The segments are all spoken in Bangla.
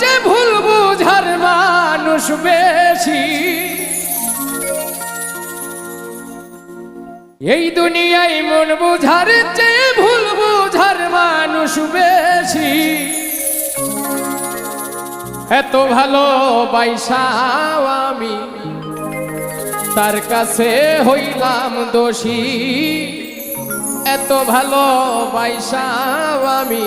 চেয়ে ভুল বুঝার মানুষ বেশি। এই দুনিয়ায় মন বুঝার যে ভুল বুঝার মানুষ বেশি। এত ভালো বাইসাও আমি, তার কাছে হইলাম দোষী। এত ভালো বাইসাও আমি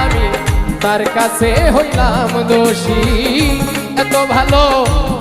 আমি তার কাছে হইলাম দোষী। এত ভালো